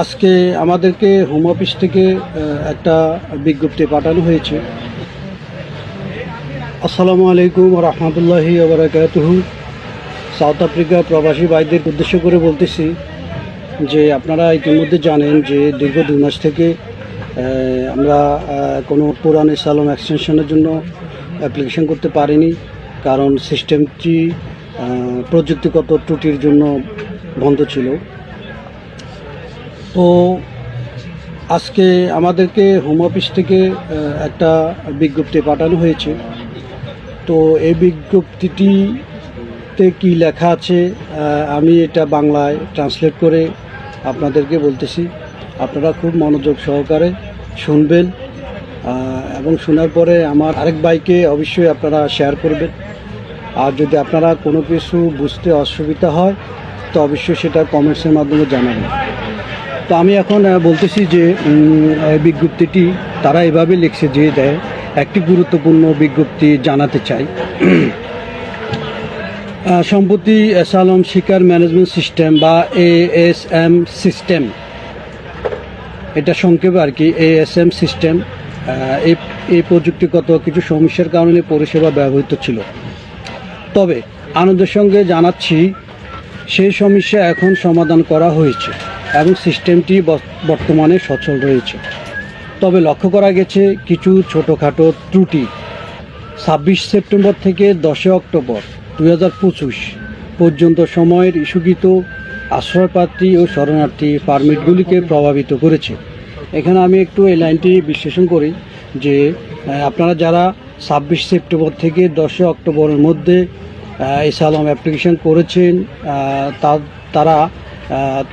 আজকে আমাদেরকে home office থেকে একটা বিজ্ঞপ্তি পাঠানো হয়েছে। আসসালামু আলাইকুম রহমতুল্লাহি ওবরাকাতুহু সাউথ আফ্রিকা প্রবাসী ভাইদের উদ্দেশ্য করে বলতেছি যে, আপনারা ইতিমধ্যে জানেন যে, দীর্ঘ দুই মাস থেকে আমরা কোনো পুরান সালম এক্সটেনশনের জন্য অ্যাপ্লিকেশন করতে পারিনি। কারণ সিস্টেমটি প্রযুক্তিগত ত্রুটির জন্য বন্ধ ছিল। তো আজকে আমাদেরকে হোম অফিস থেকে একটা বিজ্ঞপ্তি পাঠানো হয়েছে। তো এই বিজ্ঞপ্তিটিতে কি লেখা আছে আমি এটা বাংলায় ট্রান্সলেট করে আপনাদেরকে বলতেছি। আপনারা খুব মনোযোগ সহকারে শুনবেন এবং শোনার পরে আমার আরেক বাইকে অবশ্যই আপনারা শেয়ার করবেন। আর যদি আপনারা কোনো কিছু বুঝতে অসুবিধা হয়, তো অবশ্যই সেটা কমেন্টসের মাধ্যমে জানাবেন। তো আমি এখন বলতেছি যে বিজ্ঞপ্তিটি তারা এভাবে লিখছে যে দেয় একটি গুরুত্বপূর্ণ বিজ্ঞপ্তি জানাতে চাই। সম্প্রতি অ্যাসালম শিকার ম্যানেজমেন্ট সিস্টেম বা এ এস এম সিস্টেম, এটা সংক্ষেপে আর কি এ এস এম সিস্টেম এই প্রযুক্তিগত কিছু সমস্যার কারণে পরিষেবা ব্যবহৃত ছিল। তবে আনন্দের সঙ্গে জানাচ্ছি, সেই সমস্যা এখন সমাধান করা হয়েছে। এবং সিস্টেমটি বর- বর্তমানে সচল রয়েছে। তবে লক্ষ্য করা গেছে কিছু ছোটোখাটো ত্রুটি। ছাব্বিশ সেপ্টেম্বর থেকে দশই অক্টোবর দুই হাজার পঁচিশ পর্যন্ত সময়ের ইস্যুকৃত আশ্রয়প্রার্থী ও শরণার্থী পারমিটগুলিকে প্রভাবিত করেছে। এখানে আমি একটু এই লাইনটি বিশ্লেষণ করি যে আপনারা যারা ছাব্বিশ সেপ্টেম্বর থেকে দশই অক্টোবরের মধ্যে এসালাম অ্যাপ্লিকেশন করেছেন তারা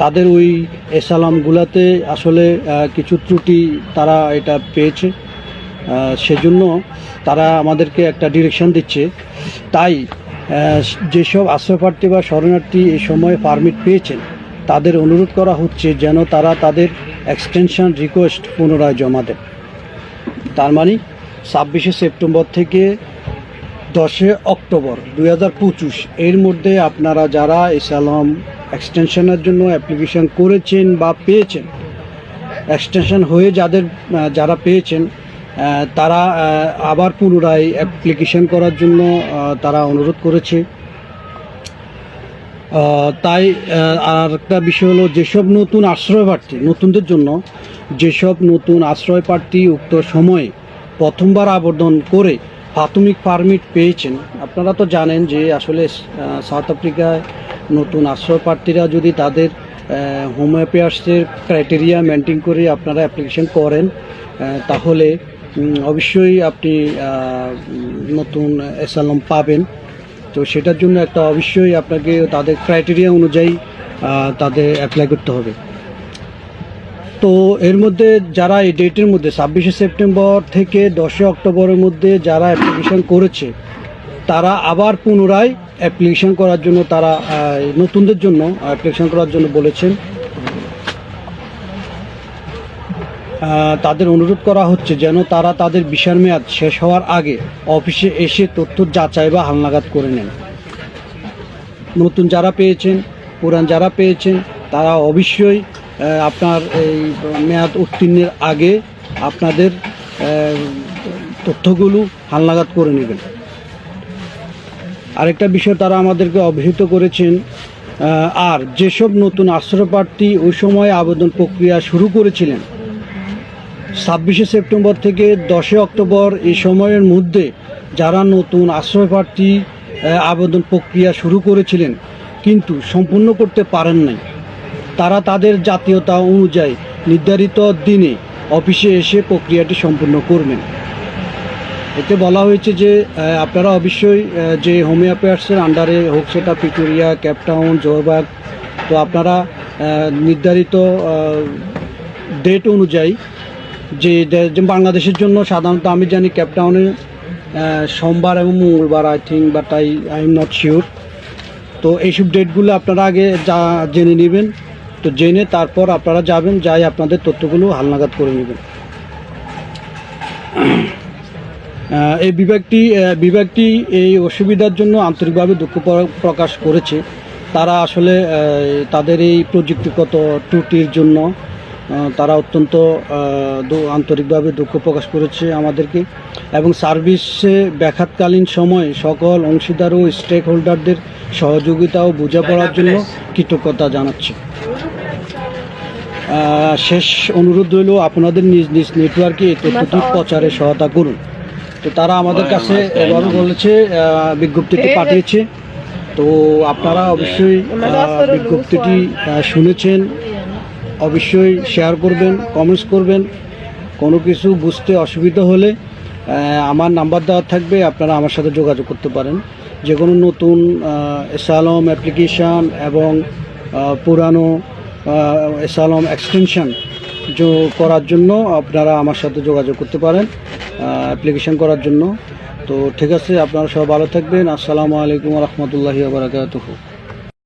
তাদের ওই এসালামগুলাতে আসলে কিছু ত্রুটি তারা এটা পেয়েছে। সেজন্য তারা আমাদেরকে একটা ডিরেকশন দিচ্ছে। তাই যেসব আশ্রয়প্রার্থী বা শরণার্থী এই সময়ে পারমিট পেয়েছেন, তাদের অনুরোধ করা হচ্ছে যেন তারা তাদের এক্সটেনশন রিকোয়েস্ট পুনরায় জমা দেন। তার মানে ছাব্বিশে সেপ্টেম্বর থেকে দশে অক্টোবর দুই হাজার পঁচিশ, এর মধ্যে আপনারা যারা এসালাম এক্সটেনশনের জন্য অ্যাপ্লিকেশন করেছেন বা পেয়েছেন। এক্সটেনশন হয়ে যাদের যারা পেয়েছেন তারা আবার পুনরায় অ্যাপ্লিকেশন করার জন্য তারা অনুরোধ করেছে। তাই আর একটা বিষয় হলো যেসব নতুন আশ্রয় প্রার্থী, নতুনদের জন্য যেসব নতুন আশ্রয় প্রার্থী উক্ত সময়ে প্রথমবার আবেদন করে প্রাথমিক পারমিট পেয়েছেন, আপনারা তো জানেন যে আসলে সাউথ আফ্রিকায় নতুন আশ্রয় প্রার্থীরা যদি তাদের হোম অ্যাফেয়ার্সের ক্রাইটেরিয়া মেনটেন করে আপনারা অ্যাপ্লিকেশন করেন তাহলে অবশ্যই আপনি নতুন এসালম পাবেন। তো সেটার জন্য একটা অবশ্যই আপনাকে তাদের ক্রাইটেরিয়া অনুযায়ী তাদের অ্যাপ্লাই করতে হবে। তো এর মধ্যে যারা এই ডেটের মধ্যে, ছাব্বিশে সেপ্টেম্বর থেকে দশই অক্টোবরের মধ্যে যারা অ্যাপ্লিকেশন করেছে, তারা আবার পুনরায় অ্যাপ্লিকেশন করার জন্য তারা নতুনদের জন্য অ্যাপ্লিকেশন করার জন্য বলেছেন। তাদের অনুরোধ করা হচ্ছে যেন তারা তাদের বিশার মেয়াদ শেষ হওয়ার আগে অফিসে এসে তথ্য যাচাই বা হালনাগাদ করে নেন। নতুন যারা পেয়েছেন, পুরান যারা পেয়েছেন, তারা অবশ্যই আপনার এই মেয়াদ উত্তীর্ণের আগে আপনাদের তথ্যগুলো হালনাগাদ করে নেবেন। আরেকটা বিষয় তারা আমাদেরকে অবহিত করেছেন আর যেসব নতুন আশ্রয়প্রার্থী ওই সময় আবেদন প্রক্রিয়া শুরু করেছিলেন, ছাব্বিশে সেপ্টেম্বর থেকে দশই অক্টোবর এই সময়ের মধ্যে যারা নতুন আশ্রয়প্রার্থী আবেদন প্রক্রিয়া শুরু করেছিলেন, কিন্তু সম্পূর্ণ করতে পারেন নাই। তারা তাদের জাতীয়তা অনুযায়ী নির্ধারিত দিনে অফিসে এসে প্রক্রিয়াটি সম্পূর্ণ করবেন। এতে বলা হয়েছে যে আপনারা অবশ্যই যে হোম অ্যাফেয়ার্সের আন্ডারে হোক সেটা পিটুরিয়া ক্যাপটাউন জোহবাগ তো আপনারা নির্ধারিত ডেট অনুযায়ী যে বাংলাদেশের জন্য সাধারণত আমি জানি ক্যাপটাউনে সোমবার এবং মঙ্গলবার I think but I I am not sure তো এইসব ডেটগুলো আপনারা আগে যা, জেনে নেবেন। তো জেনে তারপর আপনারা যাবেন, যাই আপনাদের তথ্যগুলো হালনাগাদ করে নেবেন। এই বিভাগটি বিভাগটি এই অসুবিধার জন্য আন্তরিকভাবে দুঃখ প্র- প্রকাশ করেছে। তারা আসলে তাদের এই প্রযুক্তিগত ত্রুটির জন্য তারা অত্যন্ত দু- আন্তরিকভাবে দুঃখ প্রকাশ করেছে আমাদেরকে। এবং সার্ভিসে ব্যাঘাতকালীন সময় সকল অংশীদার ও স্টেক হোল্ডারদের সহযোগিতা ও বোঝাপড়ার জন্য কৃতজ্ঞতা জানাচ্ছি। শেষ অনুরোধ রইল আপনাদের নিজ নিজ নেটওয়ার্কে এই তথ্যটি প্রচারে সহায়তা করুন। তো তারা আমাদের কাছে এভাবে বলেছে বিজ্ঞপ্তিটি পাঠিয়েছে। তো আপনারা অবশ্যই বিজ্ঞপ্তিটি শুনেছেন। অবশ্যই শেয়ার করবেন কমেন্টস করবেন। কোনো কিছু বুঝতে অসুবিধা হলে আমার নাম্বার দেওয়া থাকবে আপনারা আমার সাথে যোগাযোগ করতে পারেন। যে কোনো নতুন এসালম অ্যাপ্লিকেশান এবং পুরানো এসালম এক্সটেনশন করার জন্য আপনারা আমার সাথে যোগাযোগ করতে পারেন। অ্যাপ্লিকেশন করার জন্য। তো ঠিক আছে আপনারা সব ভালো থাকবেন। আসসালামু আলাইকুম রহমতুল্লাহি বারাকাতুহু।